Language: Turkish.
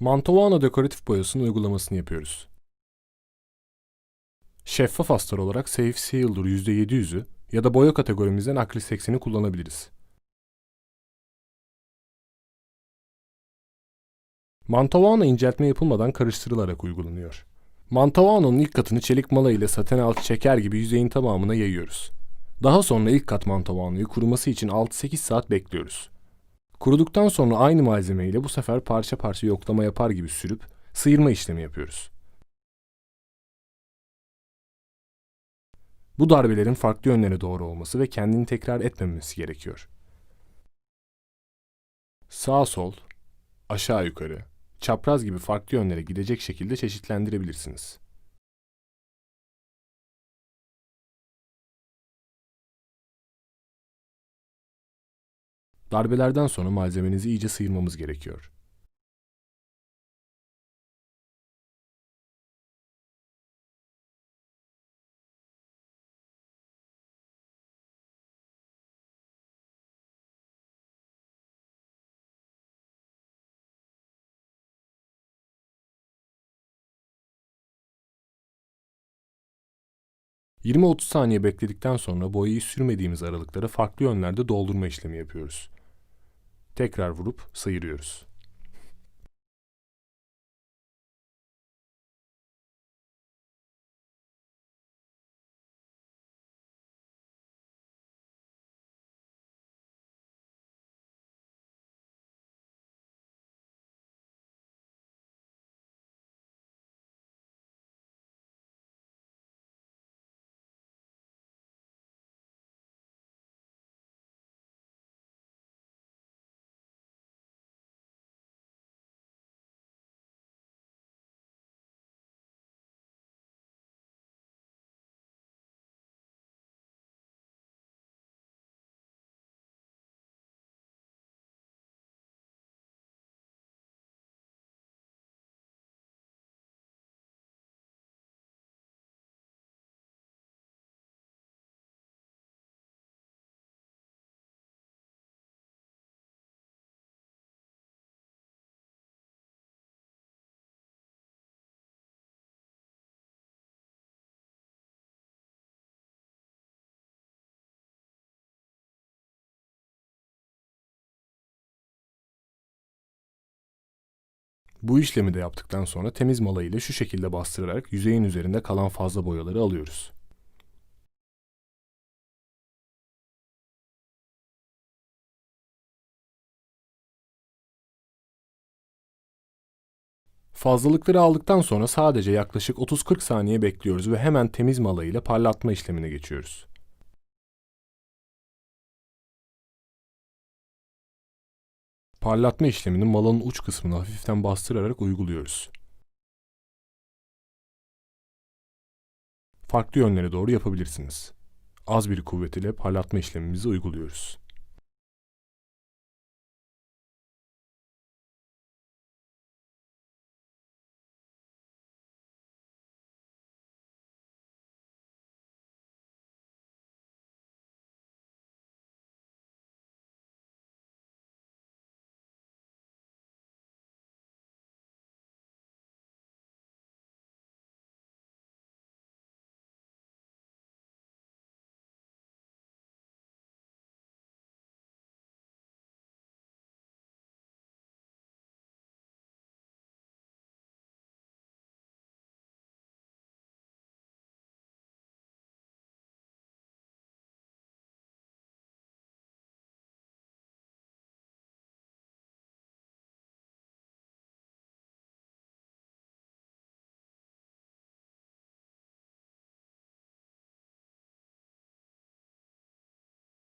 Mantovano dekoratif boyasının uygulamasını yapıyoruz. Şeffaf astar olarak Safe Seal'dur %700'ü ya da boya kategorimizden Akris 80'i kullanabiliriz. Mantovano inceltme yapılmadan karıştırılarak uygulanıyor. Mantovano'nun ilk katını çelik mala ile saten altı çeker gibi yüzeyin tamamına yayıyoruz. Daha sonra ilk kat Mantovano'yu kuruması için 6-8 saat bekliyoruz. Kuruduktan sonra aynı malzeme ile bu sefer parça parça yoklama yapar gibi sürüp sıyırma işlemi yapıyoruz. Bu darbelerin farklı yönlere doğru olması ve kendini tekrar etmemesi gerekiyor. Sağ sol, aşağı yukarı, çapraz gibi farklı yönlere gidecek şekilde çeşitlendirebilirsiniz. Darbelerden sonra malzemenizi iyice sıyırmamız gerekiyor. ...20-30 saniye bekledikten sonra boyayı sürmediğimiz aralıklara farklı yönlerde doldurma işlemi yapıyoruz. Tekrar vurup sıyırıyoruz. Bu işlemi de yaptıktan sonra temiz mala ile şu şekilde bastırarak yüzeyin üzerinde kalan fazla boyaları alıyoruz. Fazlalıkları aldıktan sonra sadece yaklaşık 30-40 saniye bekliyoruz ve hemen temiz mala ile parlatma işlemine geçiyoruz. Parlatma işlemini malın uç kısmını hafiften bastırarak uyguluyoruz. Farklı yönlere doğru yapabilirsiniz. Az bir kuvvet ile parlatma işlemimizi uyguluyoruz.